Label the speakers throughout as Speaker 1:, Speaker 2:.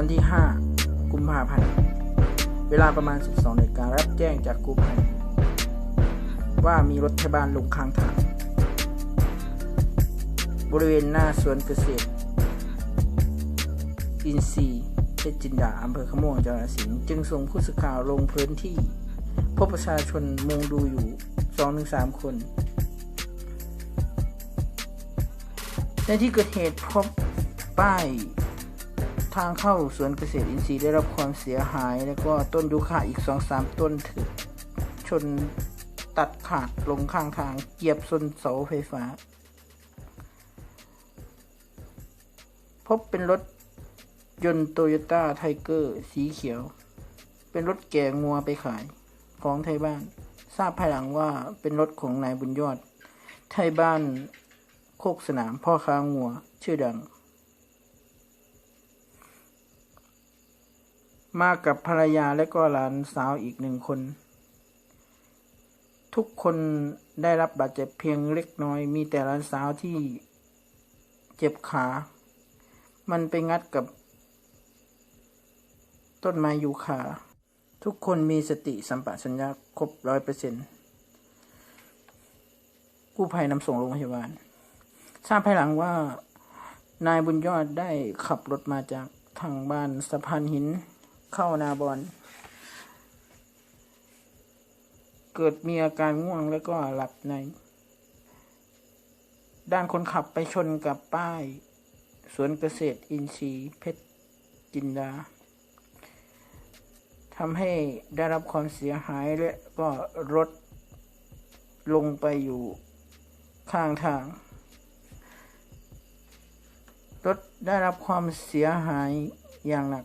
Speaker 1: วันที่ 5 กุมภาพันธ์ เวลาประมาณ 12นาฬิการับแจ้งจากกู้ภัยว่ามีรถพยาบาลลงข้างทาง บริเวณหน้าสวนเกษตร อินซีเพชรจินดาอำเภอขะม่วงจังหวัดสิงห์จึงส่งผู้สื่อข่าวลงพื้นที่ พบประชาชนมุงดูอยู่ 2-3 คน ในที่เกิดเหตุพบป้าย ทางเข้าสวนเกษตรอินทรีย์ได้รับความเสียหาย แล้วก็ต้นยูคาอีก 2-3 ต้นถูกชนตัดขาดลงข้างทางเกียบซนเสาไฟฟ้า พบเป็นรถยนต์โตโยต้าไทเกอร์สีเขียว เป็นรถแกงงัวไปขาย ของไทยบ้าน ทราบภายหลังว่าเป็นรถของนายบุญยอด ไทยบ้านโคกสนามพ่อค้างัว ชื่อดัง มากับภรรยาและก็หลานสาวอีกหนึ่งคน ทุกคนได้รับบาดเจ็บเพียงเล็กน้อย มีแต่หลานสาวที่เจ็บขา มันไปงัดกับ ต้นไม้ยูคาทุกคนมีสติสัมปชัญญะครบร้อยเปอร์เซ็นต์กู้ภัยนำส่งโรงพยาบาล ทราบภายหลังว่านายบุญยอดได้ขับรถมาจากทางบ้านสะพานหิน เข้านาบอนเกิดมีอาการง่วงแล้วก็หลับใน ด้านคนขับไปชนกับป้าย สวนเกษตรอินทรีย์เพชรจินดาทำให้ได้รับความเสียหายและก็รถลงไปอยู่ข้างทาง รถได้รับความเสียหายอย่างหนัก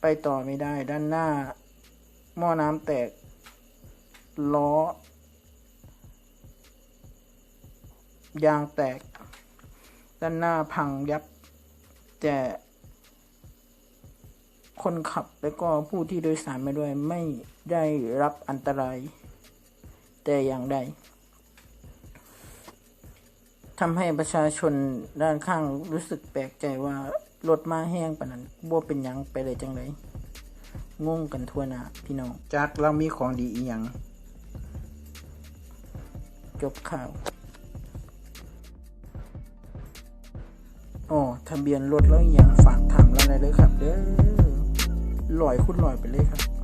Speaker 1: ไปต่อไม่ได้ด้านหน้า หม้อน้ำแตก ล้อ ยางแตก ด้านหน้าพังยับ แต่คนขับและก็ผู้ที่โดยสารมาด้วยไม่ได้รับอันตราย แต่อย่างใดทำให้ประชาชนด้านข้างรู้สึกแปลกใจว่า รถมาแห้งปานนั้นบ่เป็นหยังไปเลยจังเลยงงกันทั่วหน้าพี่น้องจากเรามีของดีอีหยังจบข่าวอ๋อทะเบียนรถแล้วอหยังฝากถามเราได้เลยครับ เด้อลอยคุณลอยไปเลยครับ